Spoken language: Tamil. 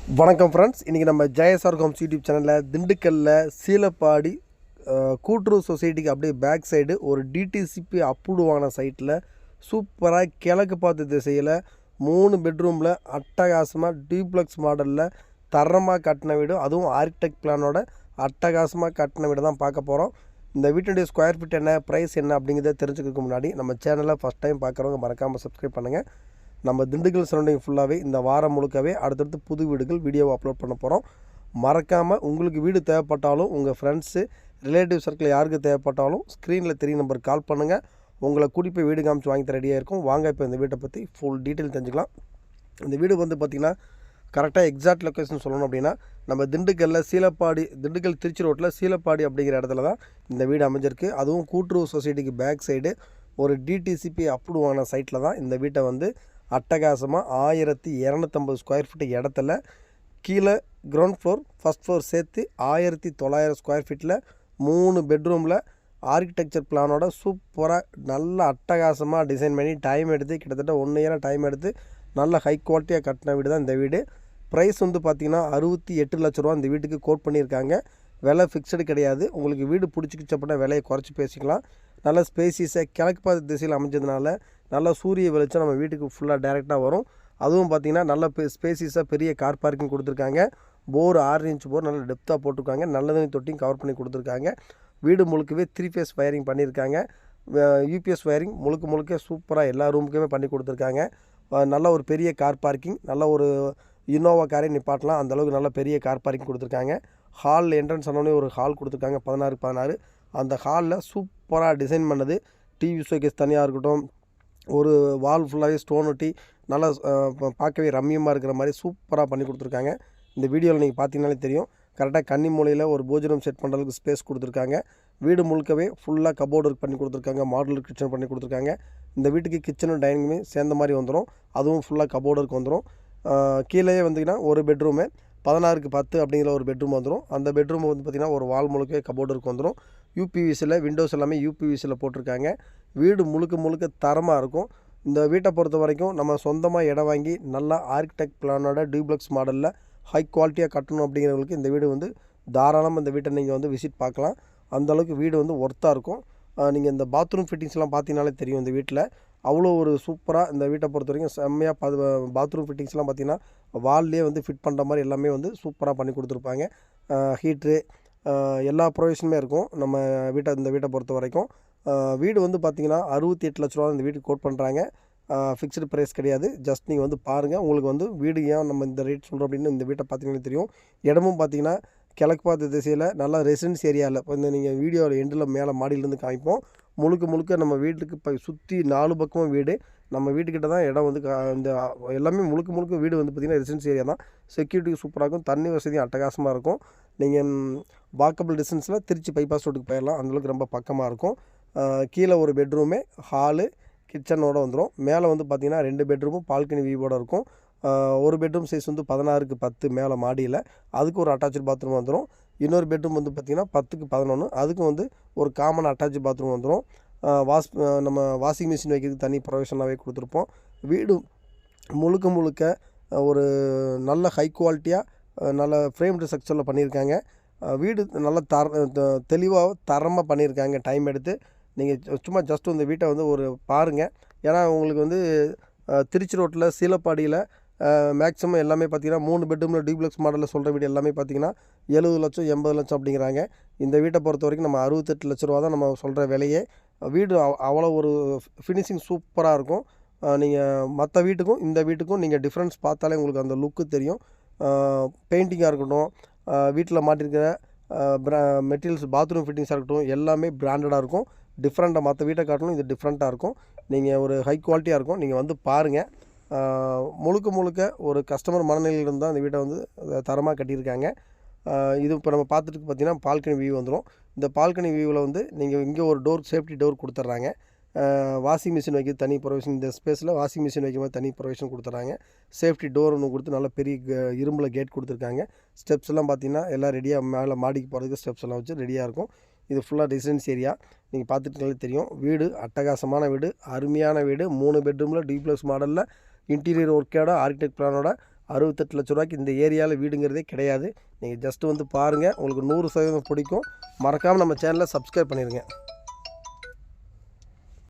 வணக்கம் ஃப்ரெண்ட்ஸ் இன்றைக்கி நம்ம ஜெயசார் ஹோம்ஸ் யூடியூப் சேனலில் திண்டுக்கல்லில் சீலப்பாடி கூட்டுறவு சொசைட்டிக்கு அப்படியே பேக் சைடு ஒரு டிடிசிபி அப்ரூவ் வாங்கின சைட்டில் சூப்பராக கிழக்கு பார்த்த திசையில் மூணு பெட்ரூமில் அட்டகாசமாக டியூப்ளெக்ஸ் மாடலில் தரமாக கட்டின வீடு அதுவும் ஆர்கிடெக்ட் பிளானோட அட்டகாசமாக கட்டின வீடு தான் பார்க்க போகிறோம் இந்த வீட்டுடைய ஸ்கொயர் ஃபீட் என்ன ப்ரைஸ் என்ன அப்படிங்கிறத தெரிஞ்சுக்கிறதுக்கு முன்னாடி நம்ம சேனலை ஃபஸ்ட் டைம் பார்க்குறவங்க மறக்காமல் சப்ஸ்கிரைப் பண்ணுங்கள் நம்ம திண்டுக்கல் சரௌண்டிங் ஃபுல்லாகவே இந்த வாரம் முழுக்கவே அடுத்தடுத்து புது வீடுகள் வீடியோவை அப்லோட் பண்ண போகிறோம் மறக்காமல் உங்களுக்கு வீடு தேவைப்பட்டாலும் உங்கள் ஃப்ரெண்ட்ஸு ரிலேட்டிவ் சர்க்கிள் யாருக்கு தேவைப்பட்டாலும் ஸ்க்ரீனில் தெரிய நம்பர் கால் பண்ணுங்கள் உங்களை கூட்டி போய் வீடு காமிச்சு வாங்கி தர ரெடியாக இருக்கும். வாங்க இப்போ இந்த வீட்டை பற்றி ஃபுல் டீட்டெயில் தெரிஞ்சுக்கலாம். இந்த வீடு வந்து பார்த்திங்கன்னா கரெக்டாக எக்ஸாக்ட் லொக்கேஷன் சொல்லணும் அப்படின்னா நம்ம திண்டுக்கல்லில் சீலப்பாடி திண்டுக்கல் திருச்சி ரோட்டில் சீலப்பாடி அப்படிங்கிற இடத்துல தான் இந்த வீடு அமைஞ்சிருக்கு. அதுவும் கூட்டுறவு சொசைட்டிக்கு பேக் சைடு ஒரு டிடிசிபி அப்ரூவ் ஆன சைட்டில் தான் இந்த வீட்டை வந்து அட்டகாசமாக ஆயிரத்தி இரநூத்தம்பது ஸ்கொயர் ஃபீட் இடத்துல கீழே கிரவுண்ட் ஃப்ளோர் ஃபஸ்ட் ஃப்ளோர் சேர்த்து ஆயிரத்தி தொள்ளாயிரம் ஸ்கொயர் ஃபீட்டில் மூணு பெட்ரூமில் ஆர்கிடெக்சர் பிளானோட சூப்பராக நல்ல அட்டகாசமாக டிசைன் பண்ணி டைம் எடுத்து கிட்டத்தட்ட ஒன் இயராக டைம் எடுத்து நல்ல ஹை குவாலிட்டியாக கட்டின வீடு தான் இந்த வீடு. ப்ரைஸ் வந்து பார்த்திங்கன்னா அறுபத்தி எட்டு லட்ச ரூபா இந்த வீட்டுக்கு கோட் பண்ணியிருக்காங்க. விலை ஃபிக்ஸடு கிடையாது. உங்களுக்கு வீடு பிடிச்சிக்கிச்சு விலையை குறைச்சி பேசிக்கலாம். நல்ல ஸ்பேசிஸாக கிழக்கு பார்த்த திசையில் அமைஞ்சதுனால நல்ல சூரிய வெளிச்சம் நம்ம வீட்டுக்கு ஃபுல்லாக டைரெக்டாக வரும். அதுவும் பார்த்திங்கன்னா நல்ல ஸ்பேசிஸாக பெரிய கார் பார்க்கிங் கொடுத்துருக்காங்க. போர் ஆறு இன்ச் போர் நல்ல டெப்த்தாக போட்டிருக்காங்க. நல்ல தண்ணி தொட்டியும் கவர் பண்ணி கொடுத்துருக்காங்க. வீடு முழுக்கவே த்ரீ ஃபேஸ் வயரிங் பண்ணியிருக்காங்க. யூபிஎஸ் வயரிங் முழுக்க முழுக்க சூப்பராக எல்லா ரூமுக்குமே பண்ணி கொடுத்துருக்காங்க. நல்ல ஒரு பெரிய கார் பார்க்கிங் நல்ல ஒரு இனோவா காரே நிப்பாட்டலாம். அந்த அளவுக்கு நல்ல பெரிய கார் பார்க்கிங் கொடுத்துருக்காங்க. ஹால் என்ட்ரன்ஸ் ஆனோடனே ஒரு ஹால் கொடுத்துருக்காங்க. பதினாறு பதினாறு. அந்த ஹாலில் சூப்பராக டிசைன் பண்ணது டிவி ஷோகேஸ் தனியாக இருக்கட்டும் ஒரு வால் ஃபுல்லாகவே ஸ்டோன் ஒட்டி நல்லா பார்க்கவே ரம்மியமாக இருக்கிற மாதிரி சூப்பராக பண்ணி கொடுத்துருக்காங்க. இந்த வீடியோவில் நீங்கள் பார்த்தீங்கனாலே தெரியும். கரெக்டாக கன்னி மூலையில் ஒரு போஜனம் செட் பண்ணுறதுக்கு ஸ்பேஸ் கொடுத்துருக்காங்க. வீடு முழுக்கவே ஃபுல்லாக கபோர்டு ஒர்க் பண்ணி கொடுத்துருக்காங்க. மாடல் கிச்சன் பண்ணி கொடுத்துருக்காங்க. இந்த வீட்டுக்கு கிச்சனும் டைனிங்குமே சேர்ந்த மாதிரி வந்துடும் அதுவும் ஃபுல்லாக கபோர்டு ஒர்க் வந்துடும் கீழேயே வந்தீங்கன்னா ஒரு பெட்ரூமு பதினாறுக்கு பத்து அப்படிங்கிற ஒரு பெட்ரூம் வந்துடும் அந்த பெட்ரூம் வந்து பார்த்திங்கன்னா ஒரு வால் முழுக்கவே கபோர்டு ஒர்க் வந்துடும் யூபிவிசியில் விண்டோஸ் எல்லாமே யூபிவிசியில் போட்டிருக்காங்க. வீடு முழுக்க முழுக்க தரமாக இருக்கும். இந்த வீட்டை பொறுத்த வரைக்கும் நம்ம சொந்தமாக இடம் வாங்கி நல்லா ஆர்கிடெக்ட் பிளானோட டியூப்ளெக்ஸ் மாடலில் ஹை குவாலிட்டியாக கட்டணும் அப்படிங்கிறவங்களுக்கு இந்த வீடு வந்து தாராளமாக இந்த வீட்டை நீங்கள் வந்து விசிட் பார்க்கலாம். அந்த அளவுக்கு வீடு வந்து ஒர்த்தாக இருக்கும். நீங்கள் இந்த பாத்ரூம் ஃபிட்டிங்ஸ்லாம் பார்த்தீங்கனாலே தெரியும் இந்த வீட்டில் அவ்வளோ ஒரு சூப்பராக இந்த வீட்டை பொறுத்த வரைக்கும் செம்மையாக பா பாத்ரூம் ஃபிட்டிங்ஸ்லாம் பார்த்தீங்கன்னா வால்லே வந்து ஃபிட் பண்ணுற மாதிரி எல்லாமே வந்து சூப்பராக பண்ணி கொடுத்துருப்பாங்க. ஹீட்ரு எல்லா ப்ரொவிஷனுமே இருக்கும். நம்ம வீட்டை இந்த வீட்டை பொறுத்த வரைக்கும். வீடு வந்து பார்த்திங்கன்னா அறுபத்தி எட்டு லட்ச ரூபா இந்த வீட்டுக்கு கோட் பண்ணுறாங்க ஃபிக்ஸ்டு ப்ரைஸ் கிடையாது. ஜஸ்ட் நீங்கள் வந்து பாருங்கள் உங்களுக்கு வந்து வீடு ஏன் நம்ம இந்த ரேட் சொல்கிறோம் அப்படின்னு இந்த வீட்டை பார்த்தீங்கன்னா தெரியும். இடமும் பார்த்தீங்கன்னா கிழக்கு பார்த்த திசையில் நல்லா ரெசிடென்ஸ் ஏரியாவில் இப்போ இந்த நீங்கள் வீடியோவில் எண்டில் மேலே மாடியிலேருந்து காமிப்போம். முழுக்க முழுக்க நம்ம வீட்டுக்கு இப்போ சுற்றி நாலு பக்கமும் வீடு. நம்ம வீட்டுக்கிட்ட தான் இடம் வந்து கா- இந்த எல்லாமே முழுக்க முழுக்க வீடு வந்து பார்த்திங்கன்னா ரெசிடென்ஸ் ஏரியா தான். செக்யூரிட்டிக்கு சூப்பராக இருக்கும். தண்ணி வசதியும் அட்டகாசமாக இருக்கும். நீங்கள் வாக்கபிள் டிஸ்டன்ஸில் திருச்சி பைபாஸ் ரோட்டுக்கு போயிடலாம் அந்தளவுக்கு ரொம்ப பக்கமாக இருக்கும். கீழே ஒரு பெட்ரூமு ஹாலு கிச்சனோட வந்துடும் மேலே வந்து பார்த்திங்கன்னா ரெண்டு பெட்ரூமும் பால்கனி வியூவோட இருக்கும். ஒரு பெட்ரூம் சைஸ் வந்து பதினாறுக்கு பத்து மேலே மாடியில். அதுக்கு ஒரு அட்டாச்சு பாத்ரூம் வந்துடும் இன்னொரு பெட்ரூம் வந்து பார்த்திங்கன்னா பத்துக்கு பதினொன்று அதுக்கும் வந்து ஒரு காமன் அட்டாச்சு பாத்ரூம் வந்துடும் வாஷ் நம்ம வாஷிங் மிஷின் வைக்கிறதுக்கு தனி ப்ரொவிஷனாகவே கொடுத்துருப்போம். வீடு முழுக்க முழுக்க ஒரு நல்ல ஹை குவாலிட்டியாக நல்ல ஃப்ரேம்டு ஸ்ட்ரக்சரில் பண்ணியிருக்காங்க. வீடு நல்ல தர தெளிவாக தரமாக பண்ணியிருக்காங்க. டைம் எடுத்து நீங்கள் சும்மா ஜஸ்ட் இந்த வீட்டை வந்து ஒரு பாருங்கள் ஏன்னா உங்களுக்கு வந்து திருச்சி ரோட்டில் சீலப்பாடியில் மேக்ஸிமம் எல்லாமே பார்த்தீங்கன்னா மூணு பெட்ரூமில் டியூப்ளெக்ஸ் மாடலில் சொல்கிற வீடு எல்லாமே பார்த்தீங்கன்னா எழுபது லட்சம் எண்பது லட்சம் அப்படிங்கிறாங்க. இந்த வீட்டை பொறுத்த வரைக்கும் நம்ம அறுபத்தெட்டு லட்ச ரூபா தான் நம்ம சொல்கிற விலையே. வீடு அவ்வளோ ஒரு ஃபினிஷிங் சூப்பராக இருக்கும். நீங்கள் மற்ற வீட்டுக்கும் இந்த வீட்டுக்கும் நீங்கள் டிஃப்ரென்ஸ் பார்த்தாலே உங்களுக்கு அந்த லுக்கு தெரியும். பெயிண்டிங்காக இருக்கட்டும் வீட்டில் மாட்டிருக்கிற மெட்டீரியல்ஸ் பாத்ரூம் ஃபிட்டிங்ஸாக இருக்கட்டும் எல்லாமே பிராண்டடாக இருக்கும். டிஃப்ரெண்ட்டாக மற்ற வீட்டை காட்டணும் இது டிஃப்ரெண்ட்டாக இருக்கும். நீங்கள் ஒரு ஹை குவாலிட்டியாக இருக்கும் நீங்கள் வந்து பாருங்கள் முழுக்க முழுக்க ஒரு கஸ்டமர் மனநிலையில் இருந்தால் அந்த வீட்டை வந்து தரமாக கட்டியிருக்காங்க. இது இப்போ நம்ம பார்த்துட்டு பார்த்தீங்கன்னா பால்கனி வியூ வந்துடும் இந்த பால்கனி வியூவில் வந்து நீங்கள் இங்கே ஒரு டோர் சேஃப்டி டோர் கொடுத்துட்றாங்க வாஷிங் மிஷின் வைக்க தனி ப்ரொவிஷன் இந்த ஸ்பேஸில் வாஷிங் மிஷின் வைக்கும் போது தனி ப்ரொவிஷன் கொடுத்துட்றாங்க சேஃப்டி டோர் ஒன்று கொடுத்து நல்ல பெரிய க- இரும்பில் கேட் கொடுத்துருக்காங்க. ஸ்டெப்ஸ் எல்லாம் பார்த்தீங்கன்னா எல்லாம் ரெடியாக மேலே மாடிக்கு போகிறதுக்கு ஸ்டெப்ஸ் எல்லாம் வச்சு ரெடியாக இருக்கும். இது ஃபுல்லாக ரெசிடென்ஸ் ஏரியா நீங்கள் பார்த்துட்டீங்களே தெரியும். வீடு அட்டகாசமான வீடு அருமையான வீடு. மூணு பெட்ரூமில் டிப்ளஸ் மாடலில் இன்டீரியர் ஒர்க்கோட ஆர்கிடெக்ட் பிளானோட அறுபத்தெட்டு லட்ச ரூபாய்க்கு இந்த ஏரியாவில் வீடுங்கிறதே கிடையாது. நீங்கள் ஜஸ்ட் வந்து பாருங்கள் உங்களுக்கு நூறு சதவீதம் பிடிக்கும். மறக்காமல் நம்ம சேனலை சப்ஸ்கிரைப் பண்ணிடுங்க